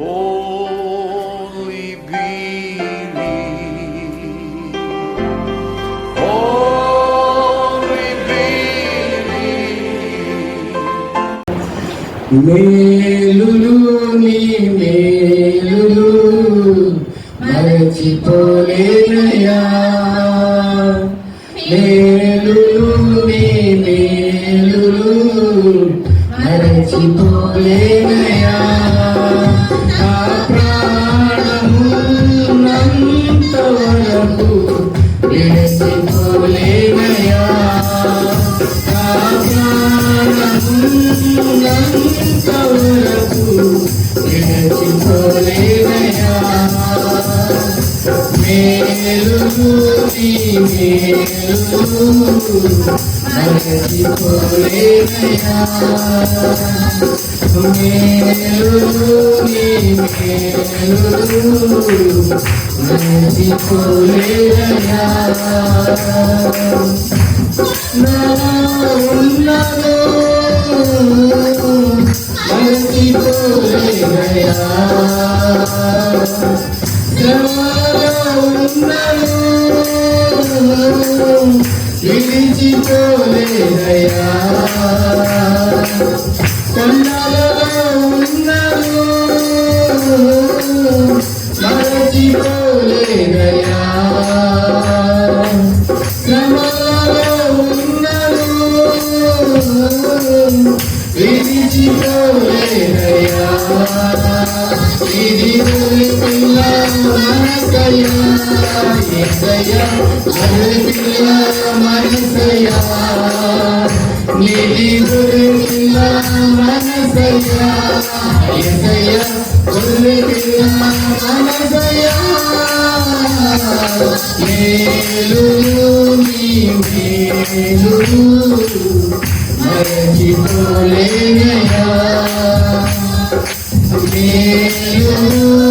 Only believe. Only believe. మేలులు నీ మేలులు మరచిపోలేనయా మేలులు నీ మేలులు మరచిపోలేనయా విడచిపోలేనయా మేలులు నీ మేలులు మరచిపోలేనయా మేలులు నీ మేలులు మరచిపోలేనయా నా ఉన్నదో మరచిపోలేనయా విడిచిపోలేదయా కొండలలో ఉన్నను మరచిపోలేదయా శ్రమలలో ఉన్నను విడిచిపోలేదయా ఇది పిల్ల మనసయా ఎసయా మేలు మరచిపోలేనయా మేలు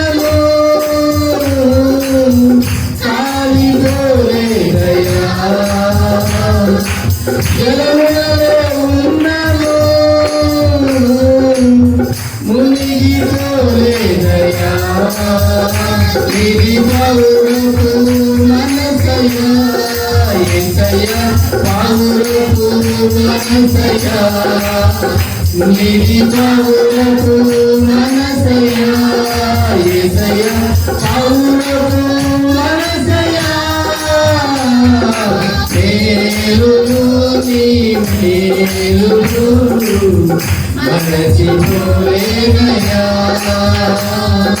ఇది పౌరుకు మనసయా ఏసయ్యా పౌరుకు మనసయా నిధి పౌరుకు మనసయా ఏసయ్యా పౌరుకు మనసయా మేలులు నీ మేలులు మరచిపోలేనయా మేలులు నీ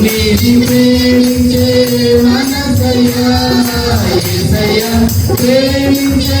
నీది ప్రేమించే మనసయ్యా ప్రేమించే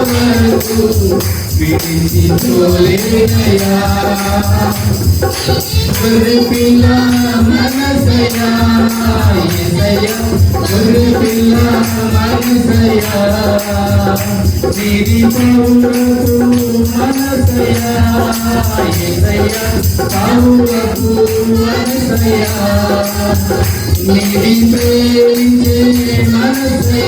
వరకు పిల్ల మనసయా పిల్ల మనసయా మనసయా మనసయా నిధి ప్రేమించే మనసయా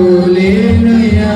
మరచిపోలేనయా